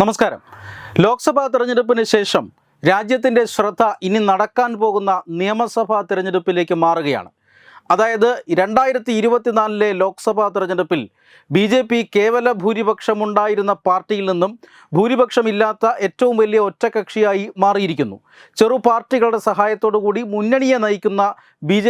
നമസ്കാരം. ലോക്സഭാ തെരഞ്ഞെടുപ്പിന് ശേഷം രാജ്യത്തിന്റെ ശ്രദ്ധ ഇനി നടക്കാൻ പോകുന്ന നിയമസഭാ തിരഞ്ഞെടുപ്പിലേക്ക് മാറുകയാണ്. അതായത് രണ്ടായിരത്തി ഇരുപത്തിനാലിലെ ലോക്സഭാ തെരഞ്ഞെടുപ്പിൽ ബി ജെ പി കേവല ഭൂരിപക്ഷമുണ്ടായിരുന്ന പാർട്ടിയിൽ നിന്നും ഭൂരിപക്ഷമില്ലാത്ത ഏറ്റവും വലിയ ഒറ്റകക്ഷിയായി മാറിയിരിക്കുന്നു. ചെറു പാർട്ടികളുടെ കൂടി മുന്നണിയെ നയിക്കുന്ന ബി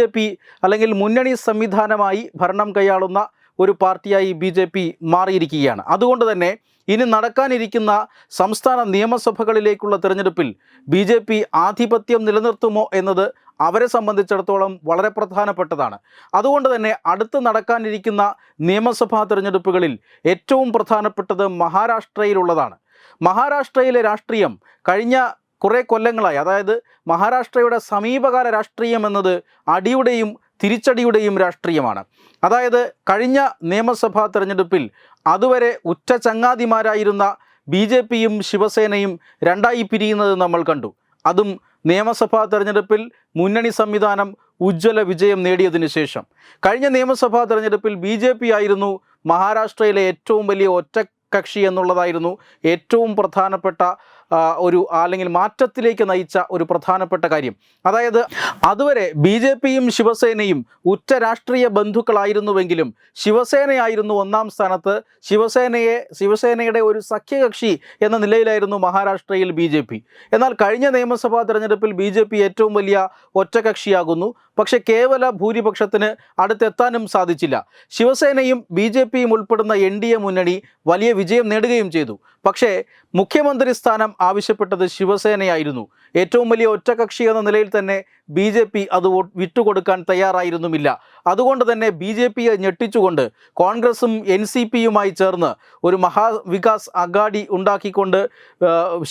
അല്ലെങ്കിൽ മുന്നണി സംവിധാനമായി ഭരണം കൈയാളുന്ന ഒരു പാർട്ടിയായി ബി ജെ പി മാറിയിരിക്കുകയാണ്. അതുകൊണ്ട് തന്നെ ഇനി നടക്കാനിരിക്കുന്ന സംസ്ഥാന നിയമസഭകളിലേക്കുള്ള തിരഞ്ഞെടുപ്പിൽ ബി ജെ പി ആധിപത്യം നിലനിർത്തുമോ എന്നത് അവരെ സംബന്ധിച്ചിടത്തോളം വളരെ പ്രധാനപ്പെട്ടതാണ്. അതുകൊണ്ട് തന്നെ അടുത്ത് നടക്കാനിരിക്കുന്ന നിയമസഭാ തിരഞ്ഞെടുപ്പുകളിൽ ഏറ്റവും പ്രധാനപ്പെട്ടത് മഹാരാഷ്ട്രയിലുള്ളതാണ്. മഹാരാഷ്ട്രയിലെ രാഷ്ട്രീയം കഴിഞ്ഞ കുറേ കൊല്ലങ്ങളായി അതായത് മഹാരാഷ്ട്രയുടെ സമീപകാല രാഷ്ട്രീയം എന്നത് അടിയുടെയും തിരിച്ചടിയുടെയും രാഷ്ട്രീയമാണ്. അതായത് കഴിഞ്ഞ നിയമസഭാ തെരഞ്ഞെടുപ്പിൽ അതുവരെ ഉറ്റ ചങ്ങാതിമാരായിരുന്ന ബി ജെ പിയും ശിവസേനയും രണ്ടായി പിരിയുന്നത് നമ്മൾ കണ്ടു. അതും നിയമസഭാ തെരഞ്ഞെടുപ്പിൽ മുന്നണി സംവിധാനം ഉജ്ജ്വല വിജയം നേടിയതിന് ശേഷം. കഴിഞ്ഞ നിയമസഭാ തെരഞ്ഞെടുപ്പിൽ ബി ജെ പി ആയിരുന്നു മഹാരാഷ്ട്രയിലെ ഏറ്റവും വലിയ ഒറ്റ കക്ഷി എന്നുള്ളതായിരുന്നു ഏറ്റവും പ്രധാനപ്പെട്ട ഒരു അല്ലെങ്കിൽ മാറ്റത്തിലേക്ക് നയിച്ച ഒരു പ്രധാനപ്പെട്ട കാര്യം. അതായത് അതുവരെ ബി ജെ പിയും ശിവസേനയും ഉറ്റ രാഷ്ട്രീയ ബന്ധുക്കളായിരുന്നുവെങ്കിലും ശിവസേനയായിരുന്നു ഒന്നാം സ്ഥാനത്ത്. ശിവസേനയെ ശിവസേനയുടെ ഒരു സഖ്യകക്ഷി എന്ന നിലയിലായിരുന്നു മഹാരാഷ്ട്രയിൽ ബി ജെ പി. എന്നാൽ കഴിഞ്ഞ നിയമസഭാ തെരഞ്ഞെടുപ്പിൽ ബി ജെ പി ഏറ്റവും വലിയ ഒറ്റകക്ഷിയാകുന്നു. പക്ഷേ കേവല ഭൂരിപക്ഷത്തിന് അടുത്തെത്താനും സാധിച്ചില്ല. ശിവസേനയും ബി ജെ പിയും ഉൾപ്പെടുന്ന എൻ ഡി എ മുന്നണി വലിയ വിജയം നേടുകയും ചെയ്തു. പക്ഷേ മുഖ്യമന്ത്രി സ്ഥാനം ആവശ്യപ്പെട്ടത് ശിവസേനയായിരുന്നു. ഏറ്റവും വലിയ ഒറ്റകക്ഷി എന്ന നിലയിൽ തന്നെ ബി ജെ പി അത് വിട്ടുകൊടുക്കാൻ തയ്യാറായിരുന്നുമില്ല. അതുകൊണ്ട് തന്നെ ബി ജെ പിയെ ഞെട്ടിച്ചുകൊണ്ട് കോൺഗ്രസും എൻ സി പിയുമായി ചേർന്ന് ഒരു മഹാവികാസ് അഗാഡി ഉണ്ടാക്കിക്കൊണ്ട്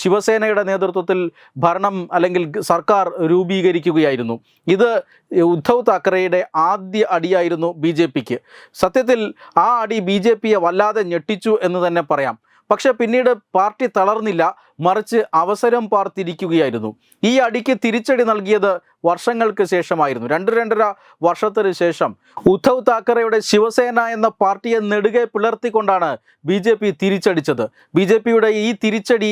ശിവസേനയുടെ നേതൃത്വത്തിൽ ഭരണം അല്ലെങ്കിൽ സർക്കാർ രൂപീകരിക്കുകയായിരുന്നു. ഇത് ഉദ്ധവ് താക്കറെയുടെ ആദ്യ അടിയായിരുന്നു ബി ജെ പിക്ക്. സത്യത്തിൽ ആ അടി ബി ജെ പിയെ വല്ലാതെ ഞെട്ടിച്ചു എന്ന് തന്നെ പറയാം. പക്ഷേ പിന്നീട് പാർട്ടി തളർന്നില്ല. മറിച്ച് അവസരം പാർത്തിരിക്കുകയായിരുന്നു. ഈ അടിക്ക് തിരിച്ചടി നൽകിയത് വർഷങ്ങൾക്ക് ശേഷമായിരുന്നു. രണ്ട് രണ്ടര വർഷത്തിന് ശേഷം ഉദ്ധവ് താക്കറെയുടെ ശിവസേന എന്ന പാർട്ടിയെ നെടുകെ പിളർത്തിക്കൊണ്ടാണ് ബി ജെ പി തിരിച്ചടിച്ചത്. ബി ജെ പിയുടെ ഈ തിരിച്ചടി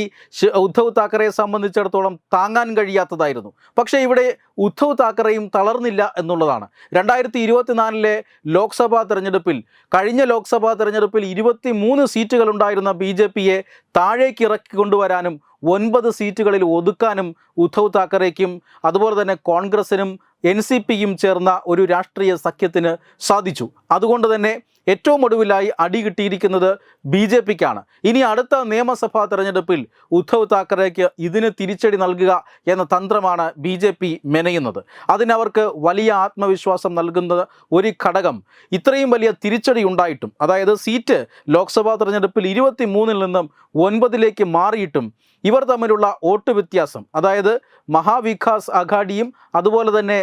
ഉദ്ധവ് താക്കറയെ സംബന്ധിച്ചിടത്തോളം താങ്ങാൻ കഴിയാത്തതായിരുന്നു. പക്ഷേ ഇവിടെ ഉദ്ധവ് താക്കറെയും തളർന്നില്ല എന്നുള്ളതാണ്. രണ്ടായിരത്തി ഇരുപത്തിനാലിലെ ലോക്സഭാ തെരഞ്ഞെടുപ്പിൽ കഴിഞ്ഞ ലോക്സഭാ തെരഞ്ഞെടുപ്പിൽ ഇരുപത്തി മൂന്ന് സീറ്റുകൾ ഉണ്ടായിരുന്ന ബി ജെ പിയെ താഴേക്ക് ഇറക്കി കൊണ്ടുവരാനും ഒൻപത് സീറ്റുകളിൽ ഒതുക്കാനും ഉദ്ധവ് താക്കറേക്കും അതുപോലെ തന്നെ കോൺഗ്രസിനും എൻ സി പിയും ചേർന്ന ഒരു രാഷ്ട്രീയ സഖ്യത്തിന് സാധിച്ചു. അതുകൊണ്ട് തന്നെ ഏറ്റവും ഒടുവിലായി അടി കിട്ടിയിരിക്കുന്നത് ബി ജെ പിക്കാണ്. ഇനി അടുത്ത നിയമസഭാ തെരഞ്ഞെടുപ്പിൽ ഉദ്ധവ് താക്കറേക്ക് ഇതിന് തിരിച്ചടി നൽകുക എന്ന തന്ത്രമാണ് ബി ജെ പി മെനയുന്നത്. അതിനവർക്ക് വലിയ ആത്മവിശ്വാസം നൽകുന്ന ഒരു ഘടകം. ഇത്രയും വലിയ തിരിച്ചടി ഉണ്ടായിട്ടും അതായത് സീറ്റ് ലോക്സഭാ തെരഞ്ഞെടുപ്പിൽ ഇരുപത്തി മൂന്നിൽ നിന്നും ഒൻപതിലേക്ക് മാറിയിട്ടും ഇവർ തമ്മിലുള്ള വോട്ട് വ്യത്യാസം അതായത് മഹാവികാസ് അഘാഡിയും അതുപോലെ തന്നെ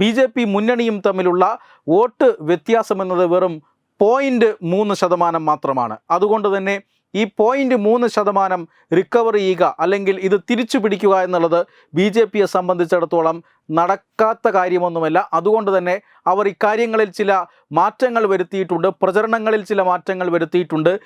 ബി മുന്നണിയും തമ്മിലുള്ള വോട്ട് വ്യത്യാസം എന്നത് വെറും പോയിന്റ് മൂന്ന് ശതമാനം മാത്രമാണ്. അതുകൊണ്ട് തന്നെ ഈ പോയിന്റ് മൂന്ന് ശതമാനം റിക്കവർ ചെയ്യുക അല്ലെങ്കിൽ ഇത് തിരിച്ചു പിടിക്കുക എന്നുള്ളത് ബി ജെ പിയെ സംബന്ധിച്ചിടത്തോളം നടക്കാത്ത കാര്യമൊന്നുമല്ല. അതുകൊണ്ട് തന്നെ അവർ ഇക്കാര്യങ്ങളിൽ ചില മാറ്റങ്ങൾ വരുത്തിയിട്ടുണ്ട് പ്രചരണങ്ങളിൽ ചില മാറ്റങ്ങൾ വരുത്തിയിട്ടുണ്ട്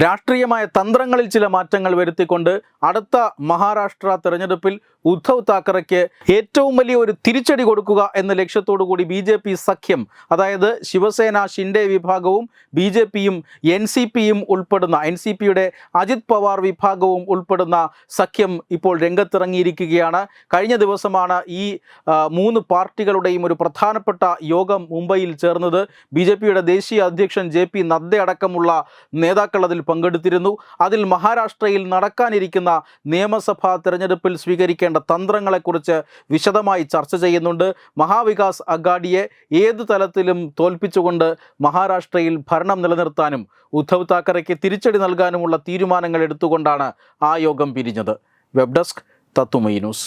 രാഷ്ട്രീയമായ തന്ത്രങ്ങളിൽ ചില മാറ്റങ്ങൾ വരുത്തിക്കൊണ്ട് അടുത്ത മഹാരാഷ്ട്ര തെരഞ്ഞെടുപ്പിൽ ഉദ്ധവ് താക്കറയ്ക്ക് ഏറ്റവും വലിയ ഒരു തിരിച്ചടി കൊടുക്കുക എന്ന ലക്ഷ്യത്തോടു കൂടി ബി ജെ പി സഖ്യം അതായത് ശിവസേന ഷിൻഡെ വിഭാഗവും ബി ജെ പിയും എൻ സി പിയും ഉൾപ്പെടുന്ന എൻ സി പിയുടെ അജിത് പവാർ വിഭാഗവും ഉൾപ്പെടുന്ന സഖ്യം ഇപ്പോൾ രംഗത്തിറങ്ങിയിരിക്കുകയാണ്. കഴിഞ്ഞ ദിവസമാണ് ഈ മൂന്ന് പാർട്ടികളുടെയും ഒരു പ്രധാനപ്പെട്ട യോഗം മുംബൈയിൽ ചേർന്നത്. ബി ജെ പിയുടെ ദേശീയ അധ്യക്ഷൻ ജെ പി നദ്ദ അടക്കമുള്ള നേതാക്കൾ അതിൽ പങ്കെടുത്തിരുന്നു. അതിൽ മഹാരാഷ്ട്രയിൽ നടക്കാനിരിക്കുന്ന നിയമസഭാ തെരഞ്ഞെടുപ്പിൽ സ്വീകരിക്കേണ്ട തന്ത്രങ്ങളെക്കുറിച്ച് വിശദമായി ചർച്ച ചെയ്യുന്നുണ്ട്. മഹാവികാസ് അഗാഡിയെ ഏത് തലത്തിലും തോൽപ്പിച്ചുകൊണ്ട് മഹാരാഷ്ട്രയിൽ ഭരണം നിലനിർത്താനും ഉദ്ധവ് താക്കറയ്ക്ക് തിരിച്ചടി നൽകാനുമുള്ള തീരുമാനങ്ങൾ എടുത്തുകൊണ്ടാണ് ആ യോഗം പിരിഞ്ഞത്. വെബ് ഡെസ്ക് തത്തുമൈ news.